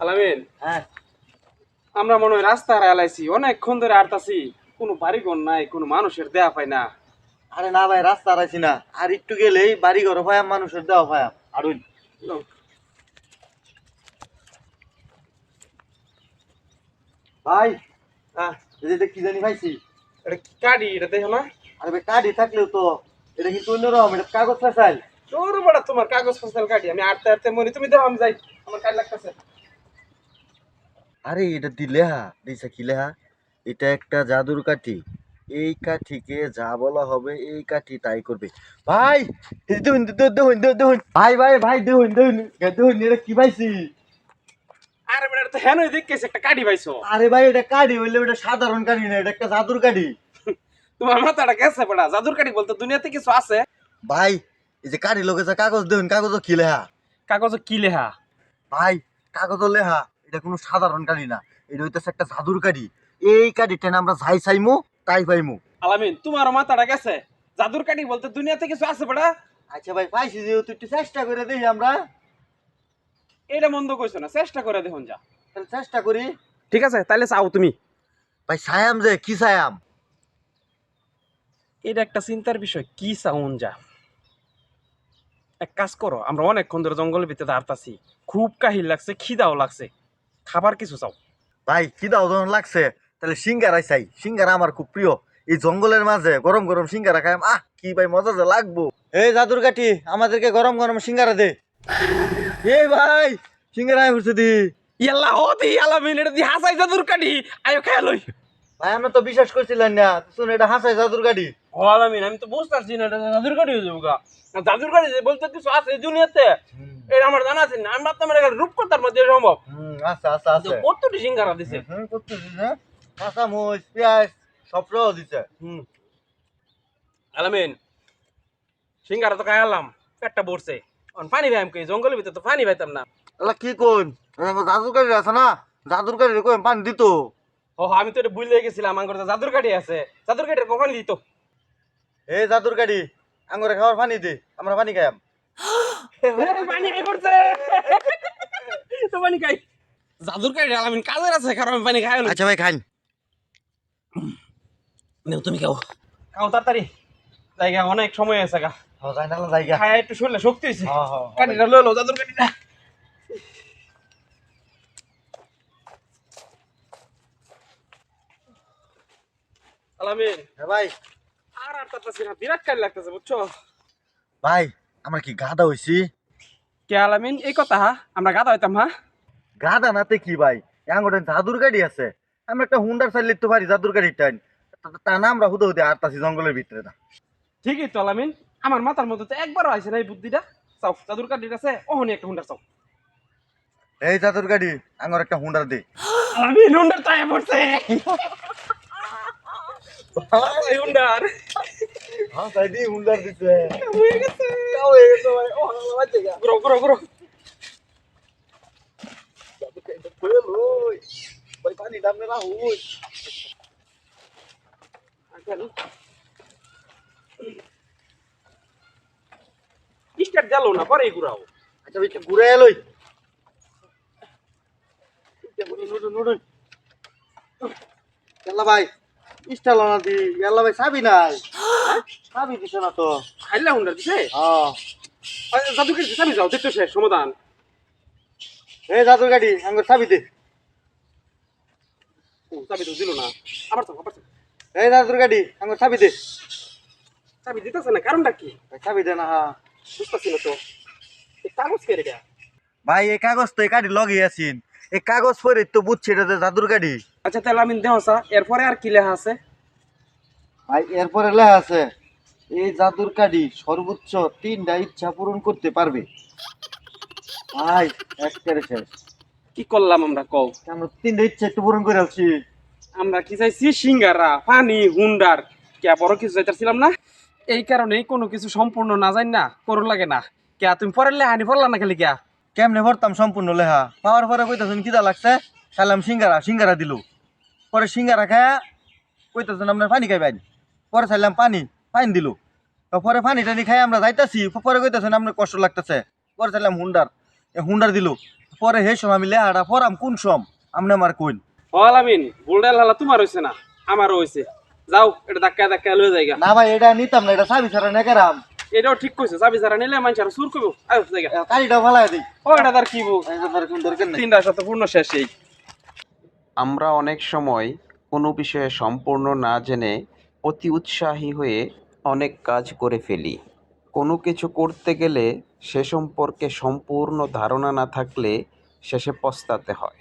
আলামিন। হ্যাঁ। আমরা মনে হয় রাস্তা হারাইছি অনেকক্ষণ ধরে আরতাছি কোনো বাড়িঘর নাই কোনো মানুষের দেয়া পাই না। আরে না ভাই রাস্তা রাখছি না। আর একটু গেলেই বাড়ি ঘর ভায়াম মানুষের দেওয়া ভায়াম আর ভাই আহ, কি জানি পাইছি এটা কি কাটি এটা দেখো না। আরে ভাই কাঠি থাকলেও তো এটা কিন্তু অন্যরকম এটা কাগজ ফেসাইল। তোর বড় তোমার কাগজ ফসল কাটি আমি আটতে আটতে মরি। তুমি দেখো আমি যাই। আমার কাজ লাগতেছে। আরে এটা দিলেহা দিছে কি লেহা এটা একটা জাদুর কাঠি। এই কাঠিকে যা বলা হবে এই কাঠি তাই করবে। ভাই দেখুন দেখুন দেখুন ভাই ভাই ভাই দেখুন দেখুন দেখুন এটা কি পাইছি? আরে বেটা তো হেন দেখতেছে একটা কাটি পাইছো। আরে ভাই এটা কাঠি হইলে ওটা সাধারণ কাঠি না এটা একটা জাদুর কাঠি। তোমার মাথাটা গেছে বেটা জাদুর কাটি বলতে দুনিয়াতে কিছু আছে? ভাই এই যে কাঠি লোকে যে কাগজ দেখুন কাগজ কি লেহা কাগজে কি লেখা ভাই কাগজ লেহা। এটা কোনো সাধারণ কাঠি না এটা হইতেছে একটা জাদুর কাঠি এই না আমরা যাই চাইমু তাই পাইমু। আলামিন তোমার মাথাটা গেছে? জাদুর কাটি বলতে দুনিয়াতে কিছু আছে বেটা? আচ্ছা ভাই পাইছি যেহেতু একটু চেষ্টা করে দেখি আমরা। এটা মন্দ কইছো না চেষ্টা করে দেখুন যা। তাহলে চেষ্টা করি। ঠিক আছে তাহলে চাও তুমি। ভাই সায়াম যে কি সায়াম? এটা একটা চিন্তার বিষয় কি চাউন যা। এক কাজ করো আমরা অনেকক্ষণ ধরে জঙ্গলের ভিতরে দাঁড়াতাছি খুব কাহিল লাগছে খিদাও লাগছে। খাবার কিছু চাও? ভাই কি দাও যখন লাগছে তাহলে সিঙ্গারাই চাই। সিঙ্গারা আমার খুব প্রিয়। এই জঙ্গলের মাঝে গরম গরম সিঙ্গারা খাই আহ কি ভাই মজা যে লাগবো। এই জাদুর কাঠি আমাদেরকে গরম গরম সিঙ্গারা দে। এই ভাই সিঙ্গারা উঠছে দি। ইয়াল্লা ও দি আলামিন এটা দি হাসাই জাদুর কাটি আয়ো খায় লই। ভাই আমরা তো বিশ্বাস করছিলেন না শুন এটা হাসাই জাদুর কাঠি ও আলামিন আমি তো বুঝতে পারছি না এটা জাদুর কাটি হয়ে যাব গা। জাদুর কাটি যে বলতে কিছু আছে এই দুনিয়াতে? এটা আমার জানা আছে না আমি ভাবতাম এটা রূপকথার মধ্যে সম্ভব। আচ্ছা আচ্ছা আছে কতটি সিঙ্গারা দিছে? না কাঁচা মরিচ পেঁয়াজ সব দিছে। হুম। আলামিন সিঙ্গারা তো খাইলাম পেটটা ভরছে। অন পানি ভাই আমি জঙ্গলের ভিতরে তো পানি পাইতাম না। এলা কি কোন জাদুর কাঠি আছে না? জাদুর কাঠি কই পানি দিত। ও আমি তো এটা ভুলে গেছিলাম আমার ঘরে জাদুর কাঠি আছে। জাদুর কাঠি কখন দিত? এই জাদুর কাঠি আঙ্গুরে খাওয়ার পানি দে আমরা পানি খাইম পানি খাই। করছে তো পানি খাই। জাদুর কাঠি আলামিন কাজের আছে কারণ আমি পানি খাই আচ্ছা ভাই নেও তুমি খাও। খাও তাড়াতাড়ি। জায়গা অনেক সময় আছে গা। হ্যাঁ জায়গা। খায় একটু শরীরে শক্তি হয়েছে হ্যাঁ হ্যাঁ লো জাদুর কাঠিটা। আলামিন। হ্যাঁ ভাই। আর আর তাড়াতাড়ি বিরাট লাগতেছে বুঝছ? ভাই আমরা কি গাধা হইছি? কে আলামিন? এই কথা হা? আমরা গাদা হইতাম হ্যাঁ গাধা নাতে কি ভাই? আঙ্গুরে জাদুর গাড়ি আছে। আমরা একটা হুন্ডার চালিয়ে তো পারি জাদুর গাড়ি টাইন। তা না আমরা হুদে হুদে আটতাছি জঙ্গলের ভিতরে না। ঠিকই তো আলামিন। আমার মাথার মধ্যে তো একবারও আইছে না এই বুদ্ধিটা। চাও জাদুর কাঠির কাছে ওহনি একটা হুন্ডার চাও। এই জাদুর গাড়ি আঙ্গুর একটা হুন্ডার দে। আলামিন হুন্ডার তাই পড়ছে। হুন্ডার। হ্যাঁ তাই দি হুন্ডার দিতে হয়ে গেছে হয়ে গেছে ভাই ও বাচ্চা গা গ্রো গ্রো গ্রো ভাই পানি দামে না হুই স্টার্ট গেল না পরে ঘুরাও আচ্ছা ভাই ঘুরে এলোই এলা ভাই ইস্টাল না দি এলা ভাই চাবি নাই। চাবি দিছে না তো। খাইলা হুন্ডার দিছে? জাদু কাঠি সামি যাও দেখতে শেষ সমাধান। এই জাদুর গাড়ি আঙ্গুর চাবি দে। চাবি তো দিল না। আবার চাও আবার এই জাদুর গাড়ি আঙ্গুর চাবি দে। চাবি দিতেছে না কারণটা কি? চাবি দে না হ্যাঁ বুঝতেছি না তো। কাগজ কে রেখা ভাই এই কাগজ তো এই গাড়ি লগে আছিন। এই কাগজ পরে তো বুঝছি এটা যে জাদুর গাড়ি। আচ্ছা তাহলে আমি দেহ সা এরপরে আর কি লেখা আছে? ভাই এরপরে লেখা আছে এই জাদুর কাঠি সর্বোচ্চ তিনটা ইচ্ছা পূরণ করতে পারবে। ভাই একেবারে শেষ। কি করলাম আমরা কও? আমরা তিনটা ইচ্ছা একটু পূরণ করে আসছি আমরা কি চাইছি? সিঙ্গারা পানি হুন্ডার। কে বড় কিছু চাইতেছিলাম না? এই কারণেই কোনো কিছু সম্পূর্ণ না জানি না করুন লাগে না। কে তুমি পরের লেহানি পড়লা না খালি কে? কেমনে ভরতাম সম্পূর্ণ লেহা পাওয়ার পরে কইতাছেন কিদা লাগছে? খাইলাম সিঙ্গারা সিঙ্গারা দিল। পরে সিঙ্গারা খায়া কইতাছেন আপনার পানি খাইবেন পরে চাইলাম পানি পানি দিল। পরে পানি টানি খাই আমরা যাইতাছি পরে কইতাছেন আপনার কষ্ট লাগতেছে। পরে চাইলাম হুন্ডার হুন্ডার দিল। পরে হে সময় আমি লেহাটা পড়াম কোন সম? আপনি আমার কইন। আলামিন বুলডাল হালা তোমার হইছে না আমারও হইছে। যাও এটা ধাক্কা ধাক্কা লয়ে যাইগা। না ভাই এটা নিতাম না এটা চাবি ছাড়া নেকারাম এটাও ঠিক কইছে চাবি ছাড়া নিলে মানুষ আর সুর করব আয় জায়গা কালিটা ভালাই দিই। ও এটা তার কি বউ? তিনটা শত পূর্ণ শেষ এই। আমরা অনেক সময় কোনো বিষয়ে সম্পূর্ণ না জেনে অতি উৎসাহী হয়ে অনেক কাজ করে ফেলি। কোনো কিছু করতে গেলে সে সম্পর্কে সম্পূর্ণ ধারণা না থাকলে শেষে পস্তাতে হয়।